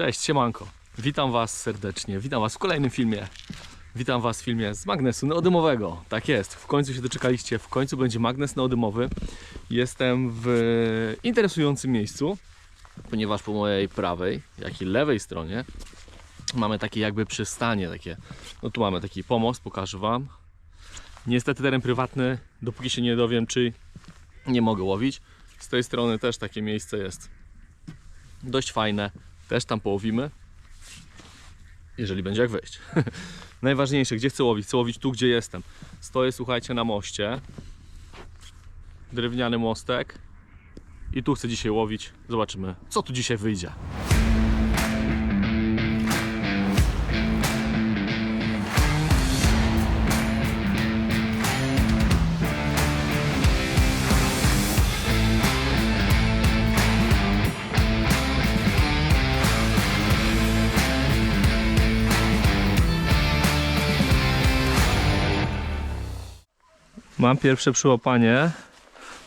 Cześć, siemanko. Witam Was serdecznie. Witam Was w kolejnym filmie. Witam Was w filmie z magnesu neodymowego. Tak jest, w końcu się doczekaliście. W końcu będzie magnes neodymowy. Jestem w interesującym miejscu, ponieważ po mojej prawej, jak i lewej stronie mamy takie jakby przystanie. Takie. No tu mamy taki pomost, pokażę Wam. Niestety teren prywatny, dopóki się nie dowiem, czy nie mogę łowić. Z tej strony też takie miejsce jest dość fajne. Też tam połowimy. Jeżeli będzie jak wejść. Najważniejsze, gdzie chcę łowić? Chcę łowić tu, gdzie jestem. Stoję, słuchajcie, na moście. Drewniany mostek. I tu chcę dzisiaj łowić. Zobaczymy, co tu dzisiaj wyjdzie. Mam pierwsze przyłapanie.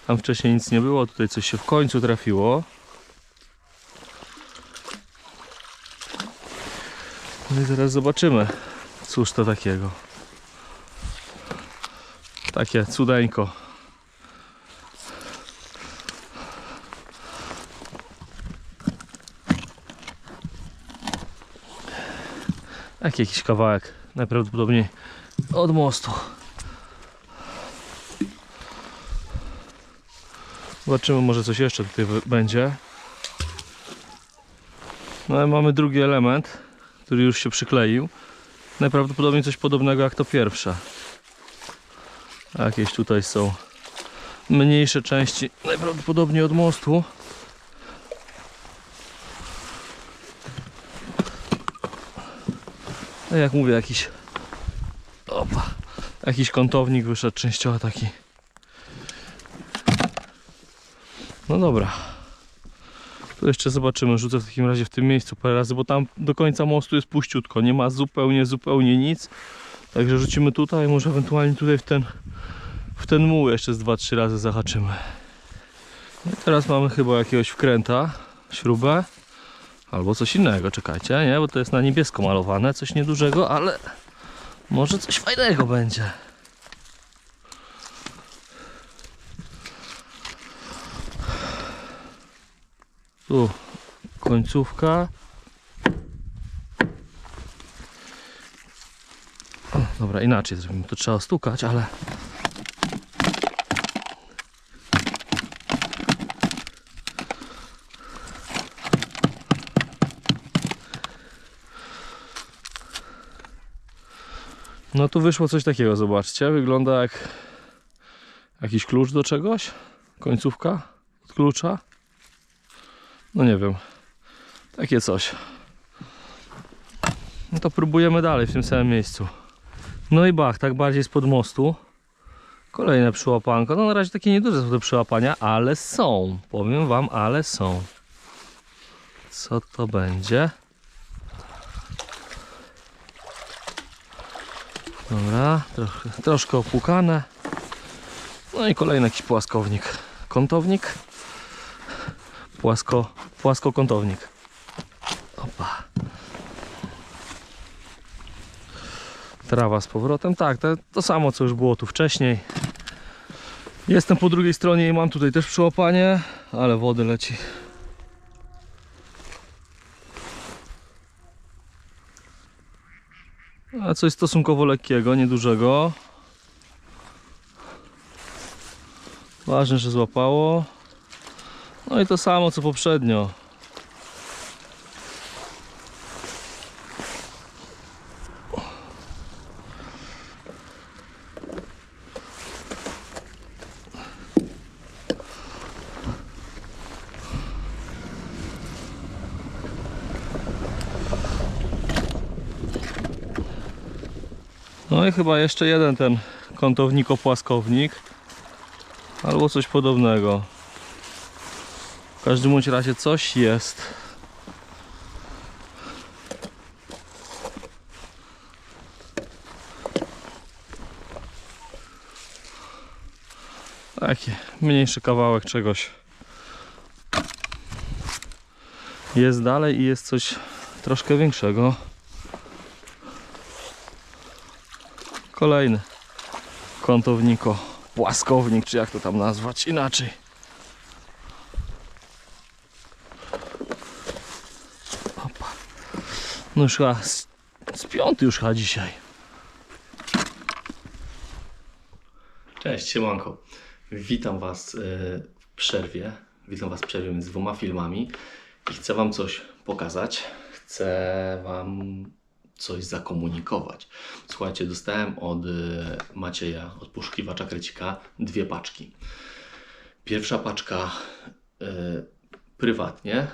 Tam wcześniej nic nie było, tutaj coś się w końcu trafiło. No i zaraz zobaczymy, cóż to takiego. Takie cudeńko. Taki jakiś kawałek, najprawdopodobniej od mostu. Zobaczymy, może coś jeszcze tutaj będzie. No ale mamy drugi element, który już się przykleił. Najprawdopodobniej coś podobnego jak to pierwsze. Jakieś tutaj są mniejsze części, najprawdopodobniej od mostu. Jak mówię, jakiś opa, jakiś kątownik wyszedł częściowo taki. No dobra. Tu jeszcze zobaczymy, rzucę w takim razie w tym miejscu parę razy, bo tam do końca mostu jest puściutko, nie ma zupełnie, zupełnie nic. Także rzucimy tutaj, może ewentualnie tutaj w ten, w ten muł jeszcze z 2-3 razy zahaczymy. No i teraz mamy chyba jakiegoś wkręta, śrubę, albo coś innego, czekajcie, nie, bo to jest na niebiesko malowane, coś niedużego, ale może coś fajnego będzie. Tu końcówka. Dobra, inaczej zrobimy. To trzeba stukać, ale. No tu wyszło coś takiego, zobaczcie. Wygląda jak jakiś klucz do czegoś. Końcówka od klucza. No nie wiem. Takie coś. No to próbujemy dalej w tym samym miejscu. No i bach, tak bardziej spod mostu. Kolejne przyłapanko. No na razie takie nieduże są te przyłapania, ale są. Powiem wam, ale są. Co to będzie? Dobra, troszkę, troszkę opłukane. No i kolejny jakiś płaskownik. Kątownik płasko, płaskokątownik. Opa. Trawa z powrotem. Tak, to, to samo co już było tu wcześniej. Jestem po drugiej stronie i mam tutaj też przyłapanie, ale wody leci. A coś stosunkowo lekkiego, niedużego. Ważne, że złapało. No i to samo co poprzednio. No i chyba jeszcze jeden ten kątownik-opłaskownik albo coś podobnego. W każdym bądź razie coś jest. Taki mniejszy kawałek czegoś. Jest dalej i jest coś troszkę większego. Kolejny kątowniko, płaskownik, czy jak to tam nazwać inaczej. No już chyba z, z piąty już chyba dzisiaj. Cześć, siemanko. Witam Was e, w przerwie. Witam Was w przerwie między dwoma filmami i chcę Wam coś pokazać. Chcę Wam coś zakomunikować. Słuchajcie, dostałem od e, Macieja, od poszukiwacza krecika, dwie paczki. Pierwsza paczka e, prywatnie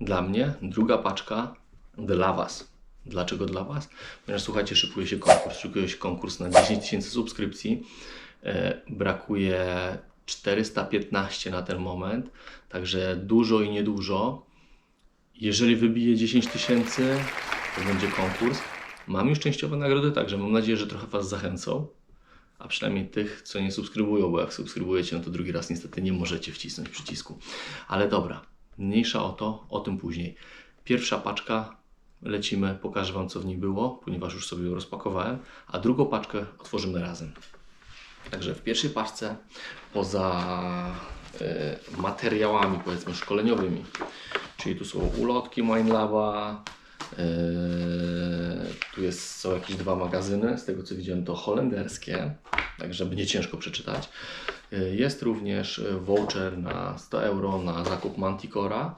dla mnie, druga paczka dla Was. Dlaczego dla Was? Ponieważ słuchajcie, szykuje się konkurs. Szykuje się konkurs na 10 tysięcy subskrypcji. E, brakuje 415 na ten moment, także dużo i niedużo. Jeżeli wybije 10 tysięcy, to będzie konkurs. Mam już częściowe nagrody, także mam nadzieję, że trochę Was zachęcą. A przynajmniej tych, co nie subskrybują, bo jak subskrybujecie, no to drugi raz niestety nie możecie wcisnąć przycisku. Ale dobra, mniejsza o to, o tym później. Pierwsza paczka, lecimy, pokażę Wam co w niej było, ponieważ już sobie ją rozpakowałem, a drugą paczkę otworzymy razem. Także w pierwszej paczce, poza e, materiałami powiedzmy szkoleniowymi, czyli tu są ulotki Mindlaba, e, tu jest, są jakieś dwa magazyny, z tego co widziałem to holenderskie, także będzie ciężko przeczytać. E, Jest również voucher na 100 euro na zakup Manticora.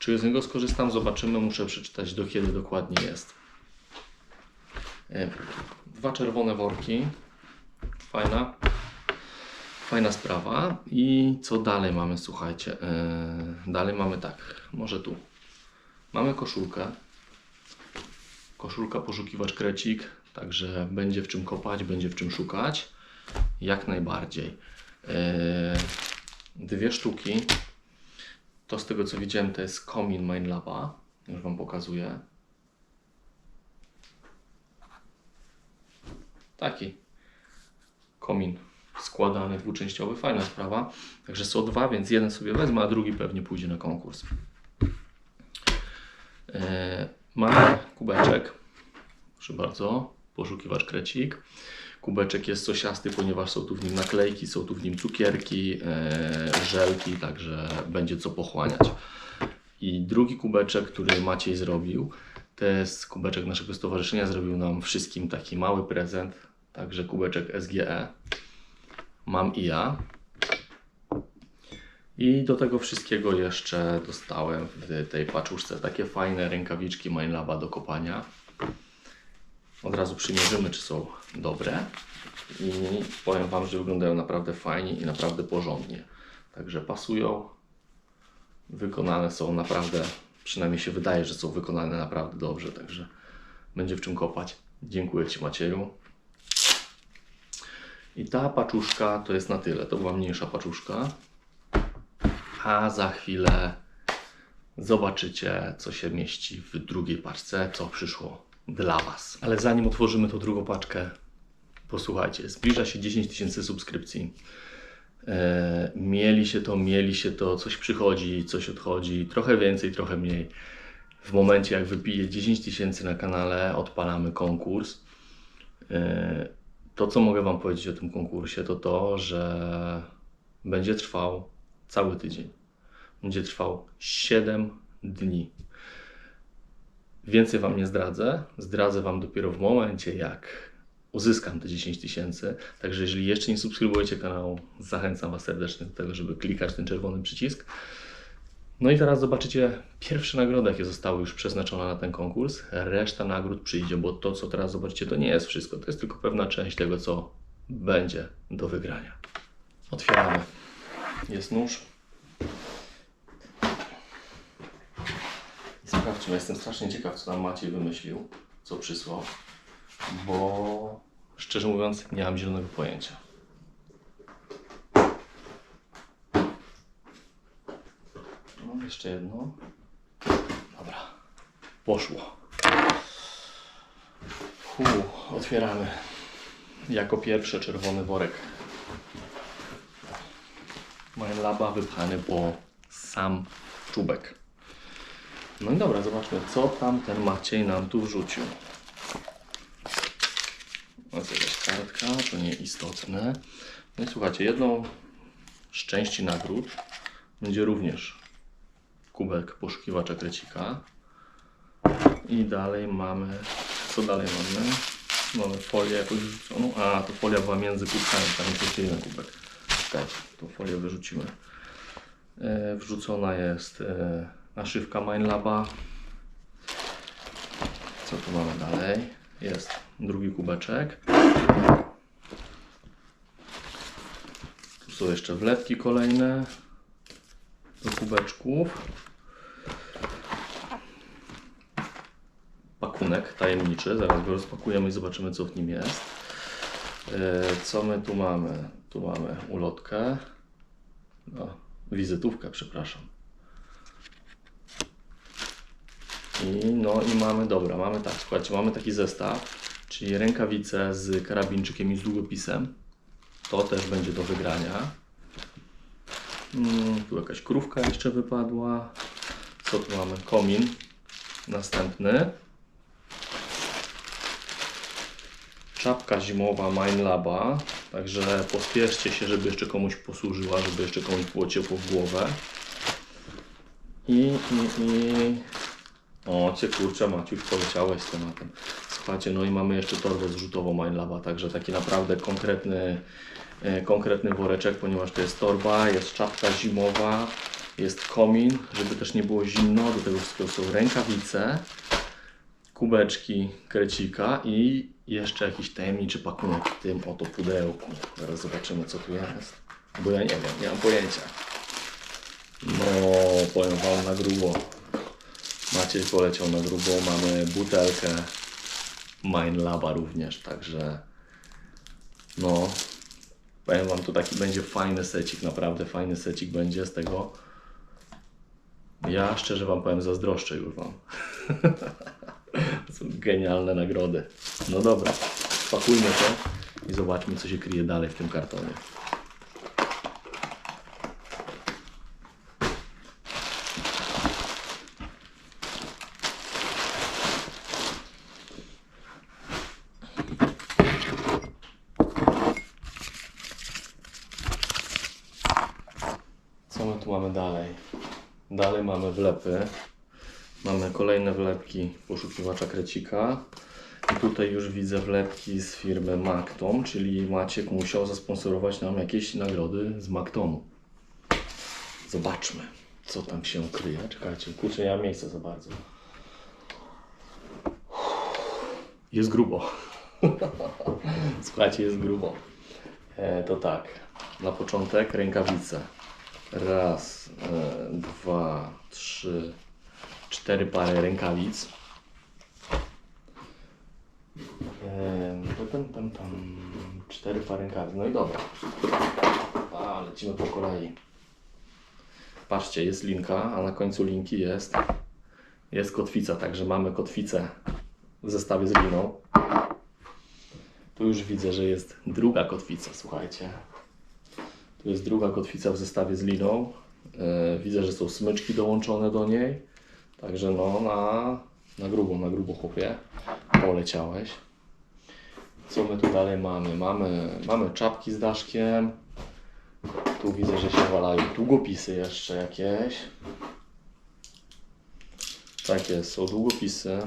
Czy z niego skorzystam? Zobaczymy. Muszę przeczytać do kiedy dokładnie jest. E, Dwa czerwone worki. Fajna. Fajna sprawa. I co dalej mamy? Słuchajcie. e, Dalej mamy tak. Może tu. Mamy koszulkę. Koszulka poszukiwacz krecik. Także będzie w czym kopać, będzie w czym szukać. Jak najbardziej. E, Dwie sztuki. To z tego co widziałem to jest komin Mindlaba. Już Wam pokazuję. Taki komin składany, dwuczęściowy, fajna sprawa. Także są dwa, więc jeden sobie wezmę, a drugi pewnie pójdzie na konkurs. E, mamy kubeczek. Proszę bardzo, poszukiwacz krecik. Kubeczek jest sosiasty, ponieważ są tu w nim naklejki, są tu w nim cukierki, e, żelki, także będzie co pochłaniać. I drugi kubeczek, który Maciej zrobił, to jest kubeczek naszego stowarzyszenia. Zrobił nam wszystkim taki mały prezent, także kubeczek SGE. Mam i ja. I do tego wszystkiego jeszcze dostałem w tej paczuszce takie fajne rękawiczki Mindlaba do kopania. Od razu przymierzymy, czy są dobre. I powiem Wam, że wyglądają naprawdę fajnie i naprawdę porządnie. Także pasują. Wykonane są naprawdę, przynajmniej się wydaje, że są wykonane naprawdę dobrze. Także będzie w czym kopać. Dziękuję Ci Macieju. I ta paczuszka to jest na tyle. To była mniejsza paczuszka. A za chwilę zobaczycie, co się mieści w drugiej paczce, co przyszło dla Was. Ale zanim otworzymy tą drugą paczkę, posłuchajcie, zbliża się 10 tysięcy subskrypcji. E, mieli się to, mieli się to, coś przychodzi, coś odchodzi, trochę więcej, trochę mniej. W momencie, jak wypije 10 tysięcy na kanale, odpalamy konkurs. E, to, co mogę Wam powiedzieć o tym konkursie, to to, że będzie trwał cały tydzień. Będzie trwał 7 dni. Więcej Wam nie zdradzę. Zdradzę Wam dopiero w momencie, jak uzyskam te 10 tysięcy. Także jeżeli jeszcze nie subskrybujecie kanału, zachęcam Was serdecznie do tego, żeby klikać ten czerwony przycisk. No i teraz zobaczycie pierwsze nagrody, jakie zostały już przeznaczone na ten konkurs. Reszta nagród przyjdzie, bo to, co teraz zobaczycie, to nie jest wszystko. To jest tylko pewna część tego, co będzie do wygrania. Otwieramy. Jest nóż. Sprawdźmy, jestem strasznie ciekaw, co nam Maciej wymyślił, co przysłał, bo szczerze mówiąc, nie mam zielonego pojęcia. No, jeszcze jedno. Dobra, poszło. Fu, otwieramy. Jako pierwszy czerwony worek. Moja laba wypchany po sam czubek. No i dobra, zobaczmy, co tam ten Maciej nam tu wrzucił. No to jest kartka, to nieistotne. No i słuchajcie, jedną z części nagród będzie również kubek poszukiwacza krecika. I dalej mamy, co dalej mamy? Mamy folię jakąś wrzuconą. A, to folia była między kubkami, tam jest jeszcze jeden kubek. Czekajcie, tą folię wyrzucimy. E, wrzucona jest e, naszywka Mindlaba. Co tu mamy dalej? Jest drugi kubeczek. Tu są jeszcze wlepki kolejne do kubeczków. Pakunek tajemniczy, zaraz go rozpakujemy i zobaczymy co w nim jest. E, Co my tu mamy? Tu mamy ulotkę. No, wizytówkę, przepraszam. I no i mamy, dobra, mamy tak, słuchajcie, mamy taki zestaw, czyli rękawice z karabinczykiem i z długopisem. To też będzie do wygrania. Mm, tu jakaś krówka jeszcze wypadła. Co tu mamy? Komin. Następny. Czapka zimowa Mindlaba. Także pospieszcie się, żeby jeszcze komuś posłużyła, żeby jeszcze komuś było ciepło w głowę. I, i, i... O, cię kurczę, Maciuś, poleciałeś z tematem. Słuchajcie, no i mamy jeszcze torbę zrzutową Mindlaba, także taki naprawdę konkretny, e, konkretny woreczek, ponieważ to jest torba, jest czapka zimowa, jest komin, żeby też nie było zimno, do tego wszystkiego są rękawice, kubeczki krecika i jeszcze jakiś tajemniczy pakunek w tym oto pudełku. Zaraz zobaczymy co tu jest, bo ja nie wiem, nie mam pojęcia. No, powiem Wam na grubo. Maciej poleciał na grubo, mamy butelkę Mindlaba również, także no, powiem Wam, to taki będzie fajny secik, naprawdę fajny secik będzie z tego. Ja szczerze Wam powiem, zazdroszczę już Wam. Są genialne nagrody. No dobra, spakujmy to i zobaczmy, co się kryje dalej w tym kartonie. Co my tu mamy dalej? Dalej mamy wlepy. Mamy kolejne wlepki poszukiwacza krecika. I tutaj już widzę wlepki z firmy Mactom, czyli Maciek musiał zasponsorować nam jakieś nagrody z Mactomu. Zobaczmy, co tam się kryje. Czekajcie, kurczę, nie miejsca za bardzo. Jest grubo. Słuchajcie, jest grubo. E, to tak, na początek rękawice. Raz, e, dwa, trzy, cztery pary rękawic. Ehm, pam, pam, pam. Cztery pary rękawic. No i dobra. A, lecimy po kolei. Patrzcie, jest linka, a na końcu linki jest jest kotwica, także mamy kotwicę w zestawie z liną. Tu już widzę, że jest druga kotwica, słuchajcie. Tu jest druga kotwica w zestawie z liną. E, widzę, że są smyczki dołączone do niej. Także no na, na grubo, na grubo chłopie. Poleciałeś. Co my tu dalej mamy? Mamy, mamy czapki z daszkiem. Tu widzę, że się walają długopisy jeszcze jakieś. Tak jest, są długopisy.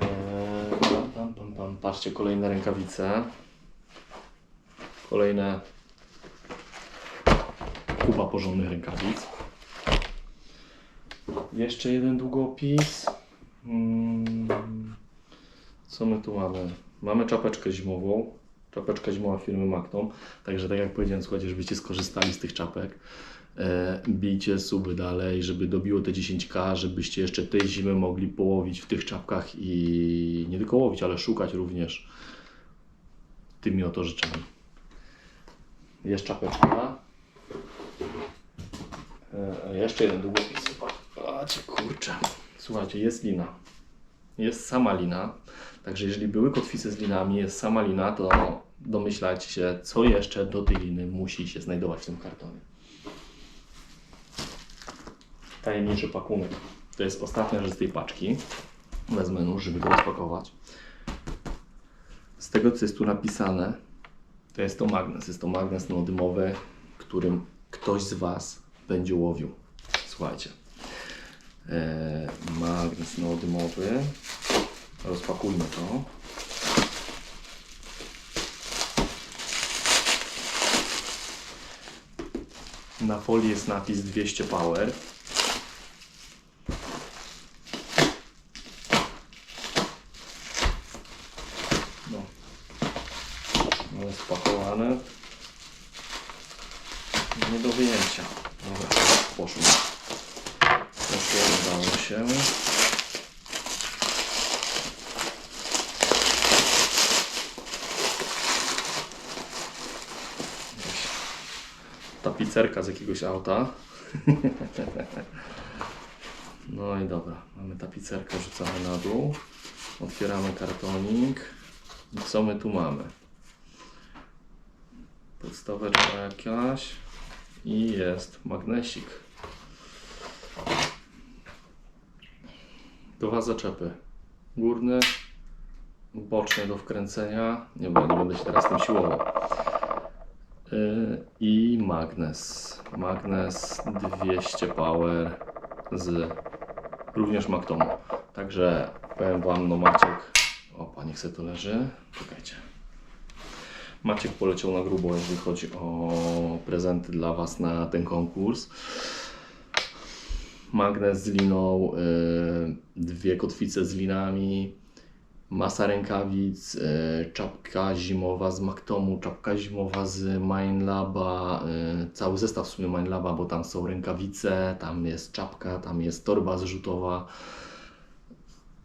Eee, pam, pam, pam. Patrzcie, kolejne rękawice. Kolejne kupa porządnych rękawic. Jeszcze jeden długopis. Mm, Co my tu mamy? Mamy czapeczkę zimową. Czapeczka zimowa firmy Mactom. Także tak jak powiedziałem, słuchajcie, żebyście skorzystali z tych czapek. E, bijcie suby dalej, żeby dobiło te 10k, żebyście jeszcze tej zimy mogli połowić w tych czapkach i nie tylko łowić, ale szukać również tymi oto rzeczami. Jest czapeczka. E, jeszcze jeden długopis. Patrzcie, kurczę. Słuchajcie, jest lina. Jest sama lina. Także jeżeli były kotwice z linami, jest sama lina, to domyślajcie się, co jeszcze do tej liny musi się znajdować w tym kartonie. tajemniczy pakunek. To jest ostatnia rzecz z tej paczki. Wezmę nóż, żeby go rozpakować. Z tego, co jest tu napisane, to jest to magnes. Jest to magnes neodymowy, którym ktoś z Was będzie łowił. Słuchajcie. E, magnes neodymowy. Rozpakujmy to. Na folii jest napis 200 power. No. No jest spakowane. Nie do wyjęcia. Dobra, poszło. Poszło, udało się. Tapicerka z jakiegoś auta. No i dobra, mamy tapicerkę, rzucamy na dół. Otwieramy kartonik. I co my tu mamy? Podstaweczka jakaś i jest magnesik. Dwa zaczepy. Górny, boczny do wkręcenia. Nie, nie będę się teraz tym siłował. Yy, I magnes. Magnes 200 power z również Maktomu. Także powiem Wam, no Maciek, opa, niech se to leży. Czekajcie. Maciek poleciał na grubo, jeżeli chodzi o prezenty dla Was na ten konkurs. Magnes z liną, yy, dwie kotwice z linami, masa rękawic, yy, czapka zimowa z Maktomu, czapka zimowa z Mindlaba, yy, cały zestaw w sumie Mindlaba, bo tam są rękawice, tam jest czapka, tam jest torba zrzutowa.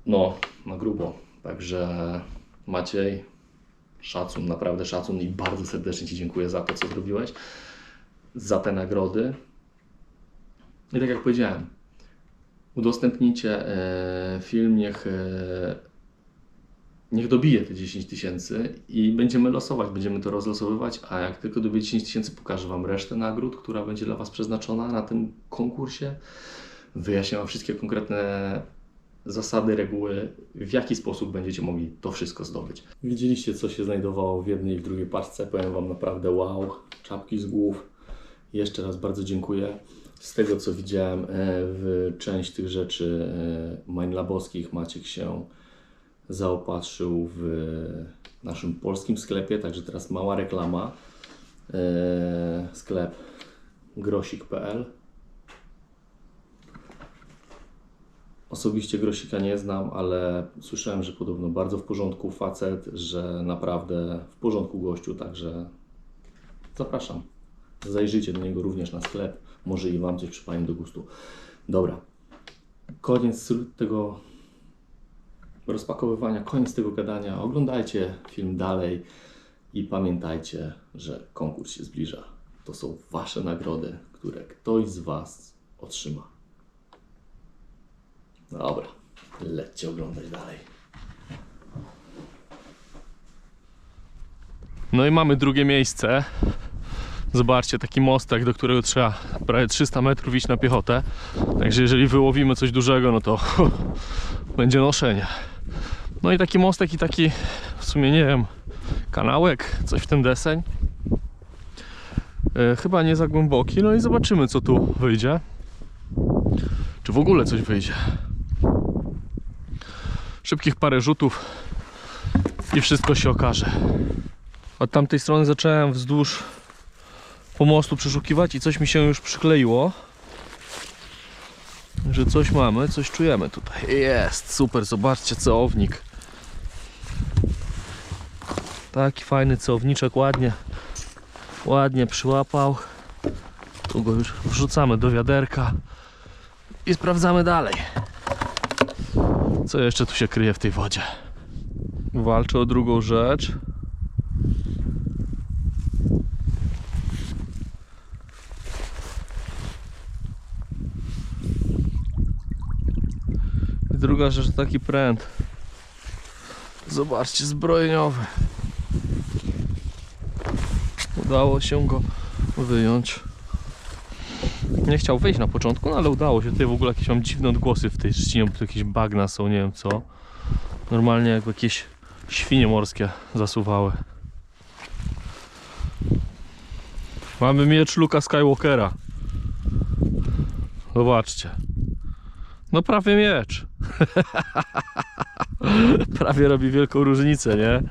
No, na grubo. Także Maciej, szacun, naprawdę szacun i bardzo serdecznie Ci dziękuję za to, co zrobiłeś, za te nagrody. I tak jak powiedziałem, udostępnijcie e, film, niech, e, niech dobije te 10 tysięcy i będziemy losować, będziemy to rozlosowywać, a jak tylko dobije 10 tysięcy, pokażę Wam resztę nagród, która będzie dla Was przeznaczona na tym konkursie. Wyjaśnię Wam wszystkie konkretne zasady, reguły, w jaki sposób będziecie mogli to wszystko zdobyć. Widzieliście, co się znajdowało w jednej i w drugiej paczce. Powiem Wam naprawdę wow, czapki z głów. Jeszcze raz bardzo dziękuję. Z tego, co widziałem, e, w część tych rzeczy e, mindlabowskich Maciek się zaopatrzył w naszym polskim sklepie, także teraz mała reklama. E, Sklep grosik.pl Osobiście Grosika nie znam, ale słyszałem, że podobno bardzo w porządku facet, że naprawdę w porządku gościu, także zapraszam. Zajrzyjcie do niego również na sklep, może i Wam coś przypadnie do gustu. Dobra, koniec tego rozpakowywania, koniec tego gadania. Oglądajcie film dalej i pamiętajcie, że konkurs się zbliża. To są Wasze nagrody, które ktoś z Was otrzyma. Dobra, lećcie oglądać dalej. No i mamy drugie miejsce. Zobaczcie, taki mostek, do którego trzeba prawie 300 metrów iść na piechotę. Także jeżeli wyłowimy coś dużego, no to będzie noszenie. No i taki mostek i taki, w sumie nie wiem, kanałek, coś w ten deseń. E, chyba nie za głęboki, no i zobaczymy co tu wyjdzie. Czy w ogóle coś wyjdzie. Szybkich parę rzutów i wszystko się okaże. Od tamtej strony zacząłem wzdłuż pomostu przeszukiwać i coś mi się już przykleiło. Że coś mamy, coś czujemy tutaj. Jest, super, zobaczcie, ceownik. Taki fajny ceowniczek, ładnie, ładnie przyłapał. Tu go już wrzucamy do wiaderka i sprawdzamy dalej. Co jeszcze tu się kryje w tej wodzie? Walczę o drugą rzecz. I druga rzecz to taki pręt. Zobaczcie, zbrojeniowy. Udało się go wyjąć. Nie chciał wejść na początku, no ale udało się. Tutaj w ogóle jakieś mam dziwne odgłosy w tej trzcinie, bo tu jakieś bagna są, nie wiem co. Normalnie jakby jakieś świnie morskie zasuwały. Mamy miecz Luka Skywalkera. Zobaczcie. No prawie miecz. prawie robi wielką różnicę, nie?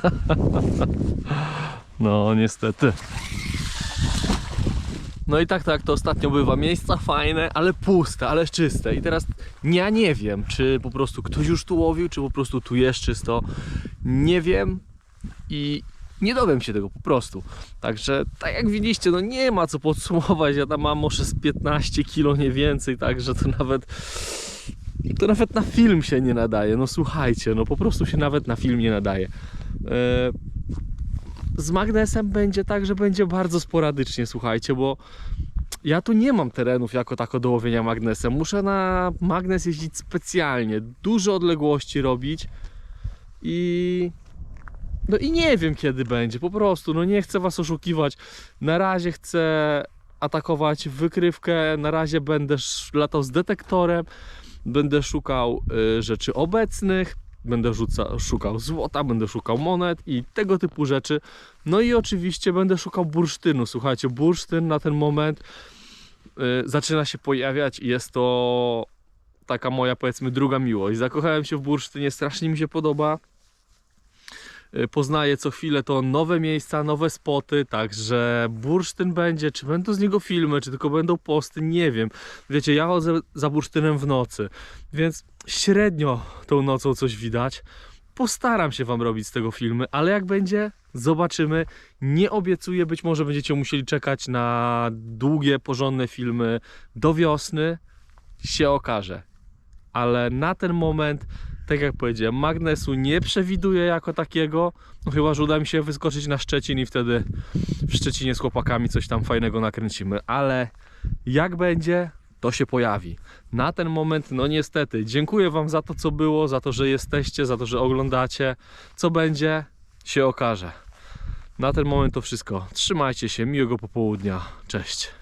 no niestety. No i tak, tak, to ostatnio bywa. Miejsca fajne, ale puste, ale czyste. I teraz ja nie wiem, czy po prostu ktoś już tu łowił, czy po prostu tu jest czysto. Nie wiem i nie dowiem się tego po prostu. Także tak jak widzieliście, no nie ma co podsumować. Ja tam mam może z 15 kilo, nie więcej, także to nawet to nawet na film się nie nadaje. No słuchajcie, no po prostu się nawet na film nie nadaje. E, z magnesem będzie tak, że będzie bardzo sporadycznie, słuchajcie, bo ja tu nie mam terenów jako tako do łowienia magnesem. Muszę na magnes jeździć specjalnie, duże odległości robić i no i nie wiem kiedy będzie, po prostu, no nie chcę was oszukiwać. Na razie chcę atakować wykrywkę, na razie będę latał z detektorem, będę szukał y, rzeczy obecnych, będę rzuca, szukał złota, będę szukał monet i tego typu rzeczy. No i oczywiście będę szukał bursztynu. Słuchajcie, bursztyn na ten moment y, zaczyna się pojawiać i jest to taka moja powiedzmy druga miłość. Zakochałem się w bursztynie, strasznie mi się podoba. Y, Poznaję co chwilę to nowe miejsca, nowe spoty, także bursztyn będzie, czy będą z niego filmy, czy tylko będą posty, nie wiem. Wiecie, ja chodzę za bursztynem w nocy, więc średnio tą nocą coś widać. Postaram się Wam robić z tego filmy, ale jak będzie, zobaczymy. Nie obiecuję, być może będziecie musieli czekać na długie, porządne filmy do wiosny. Się okaże. Ale na ten moment, tak jak powiedziałem, magnesu nie przewiduję jako takiego. No chyba, że uda mi się wyskoczyć na Szczecin i wtedy w Szczecinie z chłopakami coś tam fajnego nakręcimy. Ale jak będzie, to się pojawi. Na ten moment, no niestety, dziękuję Wam za to, co było, za to, że jesteście, za to, że oglądacie. Co będzie, się okaże. Na ten moment to wszystko. Trzymajcie się, miłego popołudnia. Cześć.